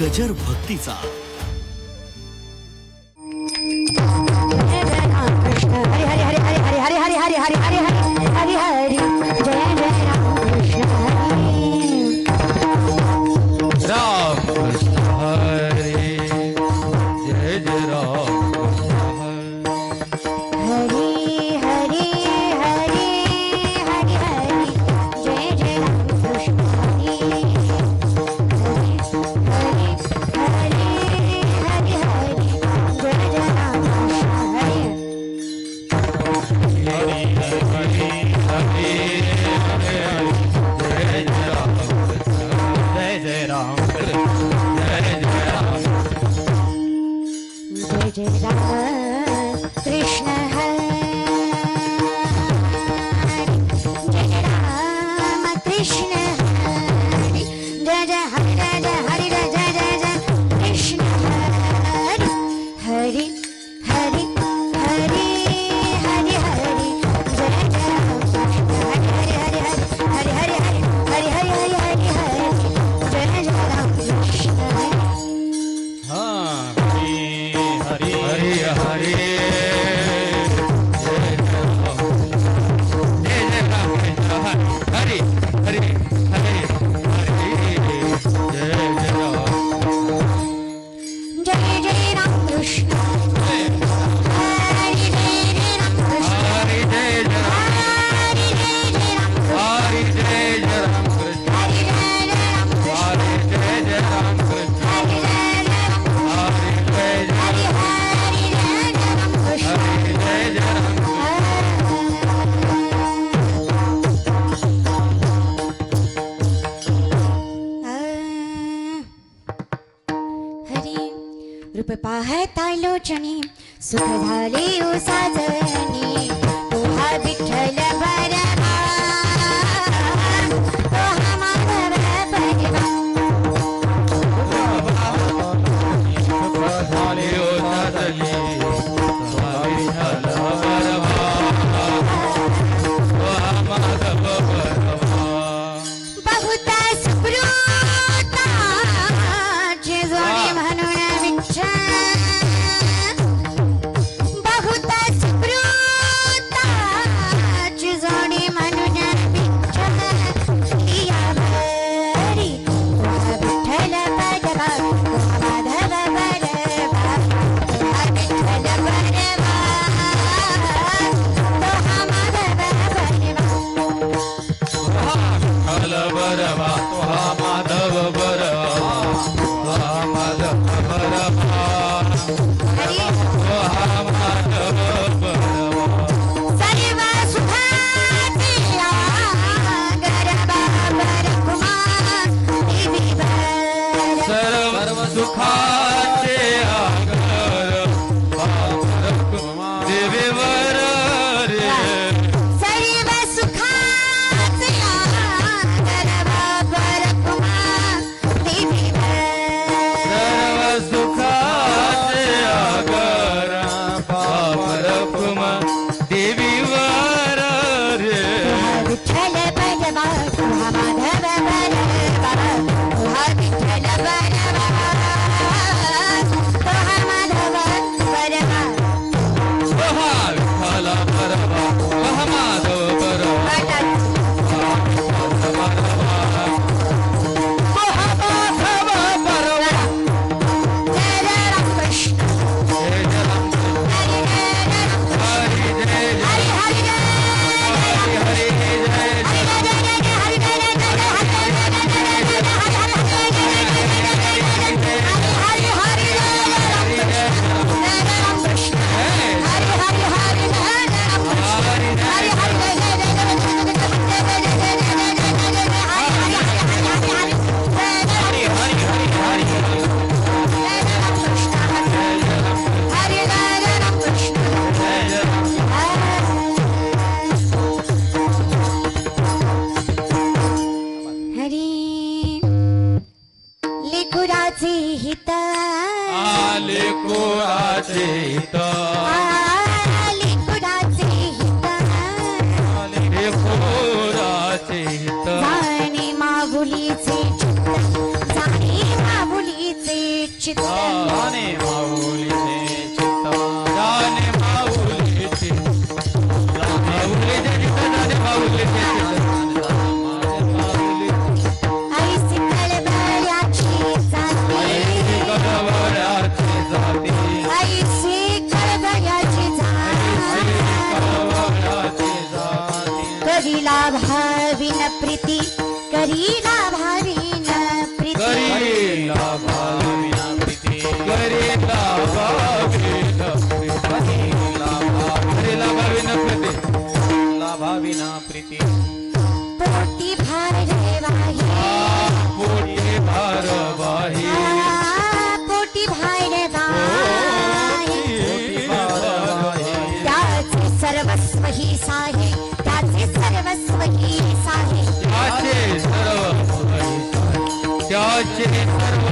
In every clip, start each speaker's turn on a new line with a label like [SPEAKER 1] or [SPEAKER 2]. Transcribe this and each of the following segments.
[SPEAKER 1] गजर भक्तीचा
[SPEAKER 2] पाहता लोचनी सुख झाले उसाजनी तुहा विठ्ठला
[SPEAKER 3] कोणाचे हित
[SPEAKER 2] आले कोणाचे हित.
[SPEAKER 3] आले कोणाचे हित. आले कोणाचे हित.
[SPEAKER 2] जाणे माऊलीचे चित्त. जाणे माऊलीचे चित्त.
[SPEAKER 3] जाणे माऊली
[SPEAKER 2] 一大盘。त्याचे
[SPEAKER 3] सर्व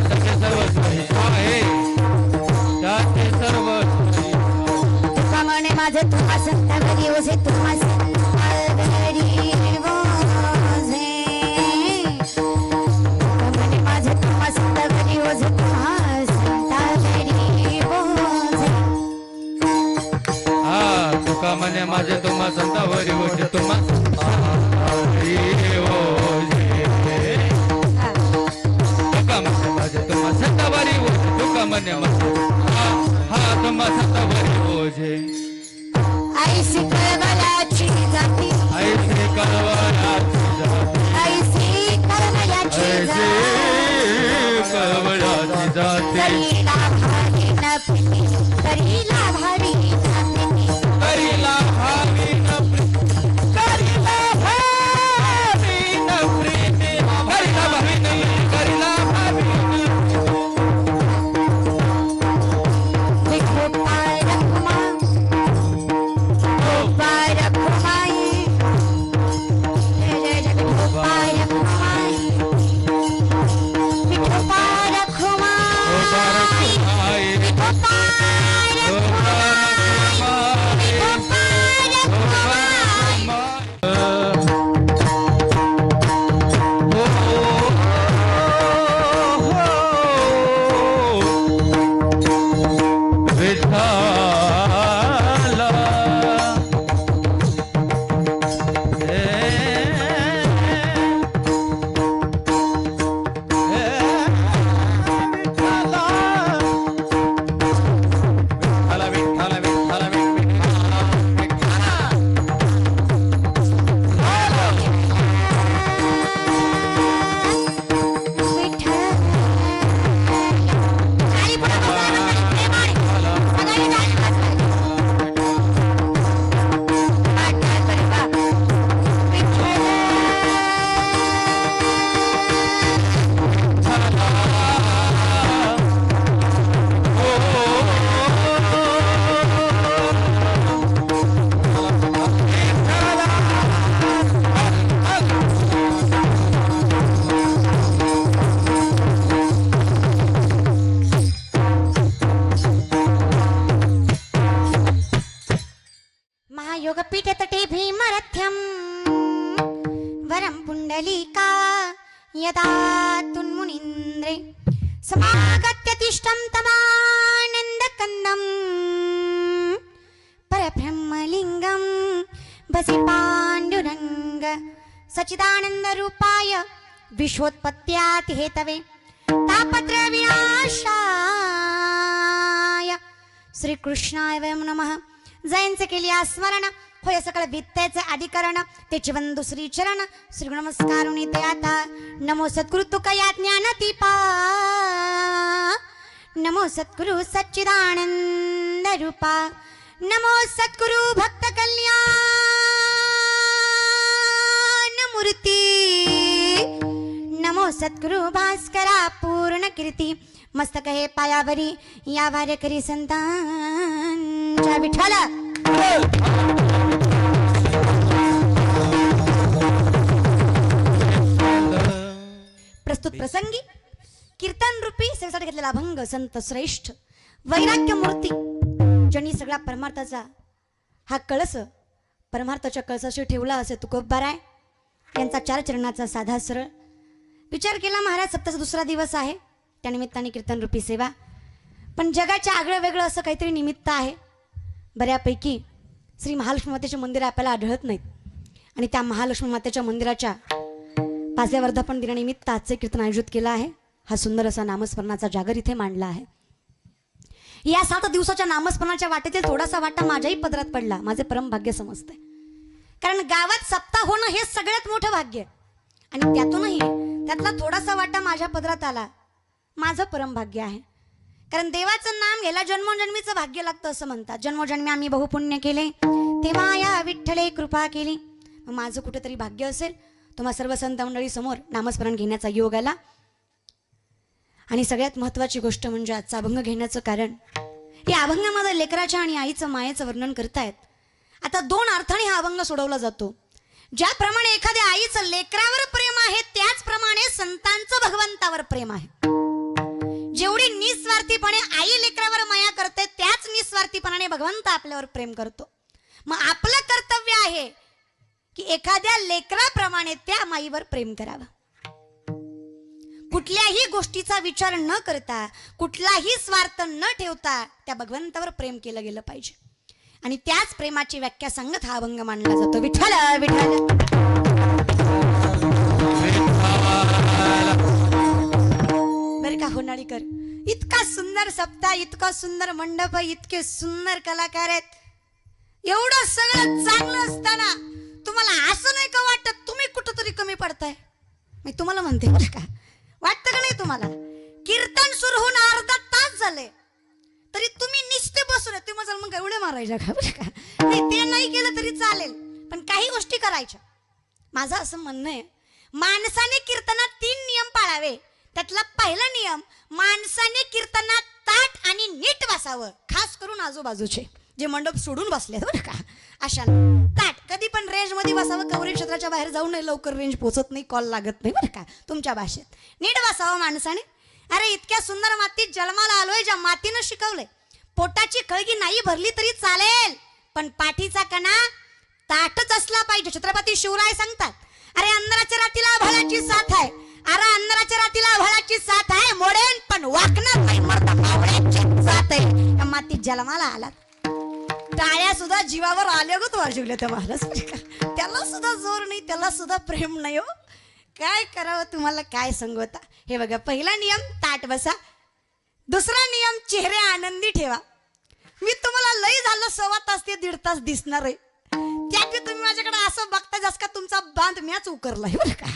[SPEAKER 3] त्याचे सर्व आहे त्याचे सर्व
[SPEAKER 2] तुका म्हणे माझे तुम्हा संत घरी ओझे तुम्हा जाती.
[SPEAKER 3] कळवळाची जाती
[SPEAKER 2] करीला भारी करीला भारी तिष्ठं तमानन्दकन्दं परब्रह्मलिङ्गं भसि पाण्डुरङ्ग सच्चिदानन्दरूपाय विश्वोत्पत्त्याति हेतवे तापत्र श्रीकृष्णाय वयं नमः। जयंचे केली स्मरण। होय सकळ विद्येचे अधिकरण. ते वंदू श्री चरण श्री नमस्कार ते आता. नमो सद्गुरु तुकया ज्ञान दीपा नमो सद्गुरु सच्चिदानंद रूपा. नमो सद्गुरु भक्त कल्याण मूर्ती. नमो सद्गुरु भास्करा पूर्ण कीर्ती. मस्तक हे पायावरी या वारेकरी संतांच्या विठाला प्रस्तुत प्रसंगी कीर्तन रूपी सेवेसाठी घेतलेला अभंग संत श्रेष्ठ वैराग्य मूर्ती ज्यांनी सगळ्या परमार्थाचा हा कळस परमार्थाच्या कळसाशी ठेवला असे तुकोबबार आहे यांचा चार चरणाचा साधा सरळ. विचार केला महाराज सप्ताचा दुसरा दिवस आहे. त्यानिमित्ताने कीर्तन रूपी सेवा. पण जगाच्या आगळं वेगळं असं काहीतरी निमित्त आहे. बऱ्यापैकी श्री महालक्ष्मी मातेचे मंदिर आपल्याला आढळत नाहीत. आणि त्या महालक्ष्मी मातेच्या मंदिराच्या पाचव्या वर्धापन दिनानिमित्त आजचे कीर्तन आयोजित केलं आहे. हा सुंदर असा नामस्मरणाचा जागर इथे मांडला आहे. या सात दिवसाच्या नामस्मरणाच्या वाटेतील थोडासा वाटा माझ्याही पदरात पडला. माझे परम भाग्य समजते कारण गावात सप्ताह होणं हे सगळ्यात मोठं भाग्य. आणि त्यातूनही त्यातला थोडासा वाटा माझ्या पदरात आला. माझं परमभाग्य आहे. कारण देवाचं नाम घ्यायला जन्मोजन्मीचं भाग्य लागतं असं म्हणतात. जन्मोजन्मी आम्ही बहुपुण्य केले. तेव्हा या विठ्ठले कृपा केली. माझं कुठेतरी भाग्य असेल. तुम्हा सर्व संत मंडळी समोर नामस्मरण घेण्याचा योग आला. आणि सगळ्यात महत्त्वाची गोष्ट म्हणजे आजचा अभंग घेण्याचं कारण या अभंगामध्ये लेकराच्या आणि आईचं मायेचं वर्णन करतायत. आता दोन अर्थाने हा अभंग सोडवला जातो. ज्याप्रमाणे एखाद्या आईचं लेकरावर प्रेम आहे त्याचप्रमाणे संतांचं भगवंतावर प्रेम आहे. जेवढी निस्वार्थीपणे आई लेकरावर माया करते त्याच निस्वार्थीपणाने भगवंत आपल्यावर प्रेम करतो. मग आपलं कर्तव्य आहे की एखाद्या लेकराप्रमाणे त्या माईवर प्रेम करावं. कुठल्याही गोष्टीचा विचार न करता कुठलाही स्वार्थ न ठेवता त्या भगवंतावर प्रेम केलं गेलं पाहिजे. आणि त्याच प्रेमाची व्याख्या सांगत हा अभंग मानला जातो. विठ्ठल विठ्ठल. का होनाळीकर. इतका सुंदर सप्ताह इतका सुंदर मंडप इतके सुंदर कलाकार आहेत. एवढं सगळं चांगलं असताना तुम्हाला असं नाही का वाटत? तुम्ही कुठंतरी कमी पडताय? मी तुम्हाला म्हणते बरं का. वाटतं का नाही तुम्हाला? कीर्तन सुरू होऊन अर्धा तास झाले. तरी तुम्ही निस्ते बसून ते तुम्ही मग एवढे मारायच्या का? बरं का. नाही ते नाही केलं तरी चालेल. पण काही गोष्टी करायच्या. माझं असं म्हणणं आहे माणसाने कीर्तनात तीन नियम पाळावे. त्यातला पहिला नियम माणसाने कीर्तनात ताट आणि नीट बसावं. खास करून आजूबाजूचे जे मंडप सोडून बसले बरं का. अशा कधी पण रेंजमध्ये बसावं कवरेज क्षेत्राच्या बाहेर जाऊ नये लवकर रेंज पोचत नाही कॉल लागत नाही बरं का? तुमच्या भाषेत. नीट बसावं माणसाने. अरे इतक्या सुंदर मातीत जन्माला आलोय ज्या मातीनं शिकवलंय. पोटाची कळगी नाही भरली तरी चालेल पण पाठीचा कणा ताटच असला पाहिजे छत्रपती शिवराय सांगतात. अरे अंधाराच्या रातीला भळाची साथ आहे. अरे अंधाराच्या रातीला भळाची साथ आहे मोडेन पण वाकणार नाही मरता मावळ्याची साथ आहे. मातीत जन्माला आला टाळ्या सुद्धा जीवावर आल्या गो वाजवल्या त्या महाराज त्याला सुद्धा जोर नाही त्याला सुद्धा प्रेम नाही हो. काय करावं तुम्हाला काय सांगवता? हे बघा पहिला नियम ताट बसा. दुसरा नियम चेहरे आनंदी ठेवा. मी तुम्हाला लई झालं सव्वा तास ते दीड तास दिसणार आहे. त्यात बी तुम्ही माझ्याकडे असं बघता जस का तुमचा बांध म्याच उकरलाय बरं का?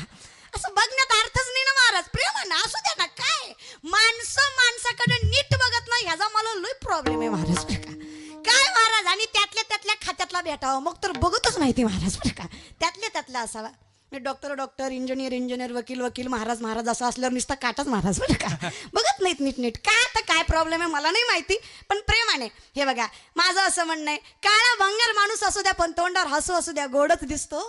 [SPEAKER 2] असं बघण्यात अर्थच नाही ना महाराज. प्रेम ना असू द्या ना काय? माणसं माणसाकडे नीट बघत नाही ह्याचा मला लई प्रॉब्लेम आहे महाराज बरं का? काय महाराज आणि त्यातल्या त्यातल्या खात्यातला भेटावं? मग तर बघतच नाही ते महाराज बरं का. त्यातल्या त्यातला असावा. डॉक्टर डॉक्टर इंजिनियर इंजिनियर वकील वकील महाराज महाराज असं असल्यावर नुसता काटाच महाराज बरं का. बघत नाहीत नीट नीट काय आता काय प्रॉब्लेम आहे मला नाही माहिती पण प्रेमाने. हे बघा माझं असं म्हणणं आहे काळा भंगार माणूस असू द्या पण तोंडावर हसू असू द्या गोडच दिसतो.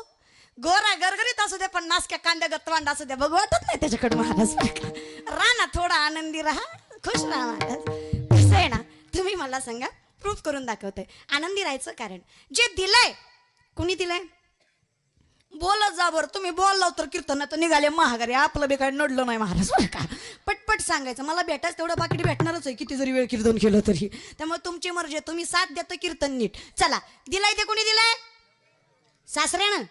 [SPEAKER 2] गोरा गरगरीत असू द्या पण नासक्या कांद्या गतवांड असू द्या बघ वाटत नाही त्याच्याकडे महाराज बरं का. राहा ना थोडा आनंदी राहा खुश राहा महाराज. कसं आहे ना तुम्ही मला सांगा प्रूफ करून दाखवते आनंदी राहायचं कारण. जे दिलंय कुणी दिलंय? बोलत जा बरं. तुम्ही बोललाव तर कीर्तन तर निघाले. महागारी आपलं बेकार नडलं नाही महाराज बरं का? पटपट सांगायचं. मला भेटायचं तेवढं पाकिट भेटणारच आहे. किती जरी वेळ कीर्तन केलं तरी. त्यामुळे तुमची मर्जी आहे. तुम्ही साथ देतं कीर्तन नीट. चला. दिलाय ते कुणी दिलंय? सासऱ्यानं.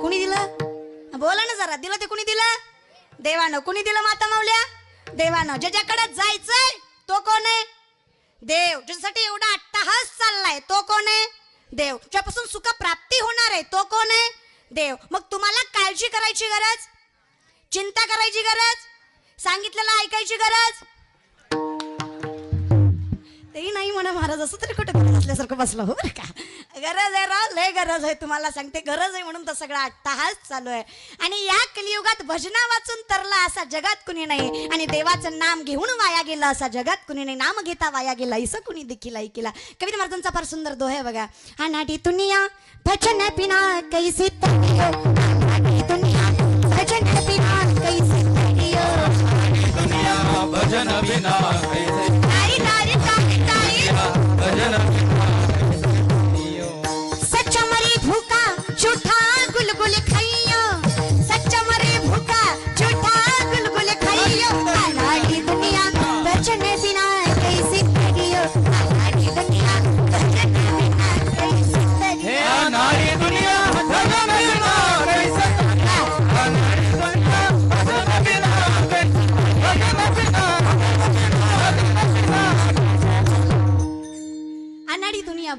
[SPEAKER 2] कुणी दिलं? बोला ना जरा. दिलं ते कुणी दिलं? देवानं. कुणी दिलं माता मावल्या देवानं. ज्याच्याकडे जायचंय तो कोण आहे? देव ज्यांच्यासाठी एवढा अट्टाहास चाललाय तो कोण आहे? देव ज्यापासून सुख प्राप्ती होणार आहे तो कोण आहे? देव मग तुम्हाला काळजी करायची गरज? चिंता करायची गरज? सांगितलेलं ऐकायची गरज? तेही नाही म्हणा महाराज असं तरी कुठे गरज असल्यासारखं बसलं हो बरं का? गरज आहे राव लय गरज आहे तुम्हाला सांगते. गरज आहे म्हणून तर सगळा अट्टाहास चालू आहे. आणि या कलियुगात भजना वाचून तरला असा जगात कुणी नाही. आणि देवाचं नाम घेऊन वाया गेला असा जगात कुणी नाही. नाम घेता वाया गेला असं कुणी देखील ऐकला. कविता महाराजांचा फार सुंदर दोह आहे बघा. अनाटी दुनिया भजन पिना कैसी दुनिया भजन पिना कैसी
[SPEAKER 3] भजन बिना कैसे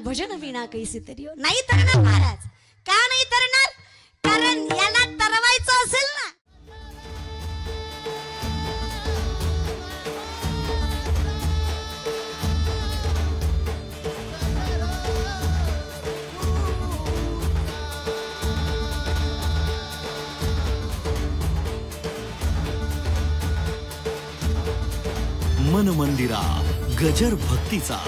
[SPEAKER 3] भजन
[SPEAKER 2] विणा कैसे तरी
[SPEAKER 3] हो? नाही तरणार
[SPEAKER 2] महाराज. का नाही तरणार? कारण याला तरवायचं असेल ना.
[SPEAKER 4] मन मंदिरा गजर भक्तीचा.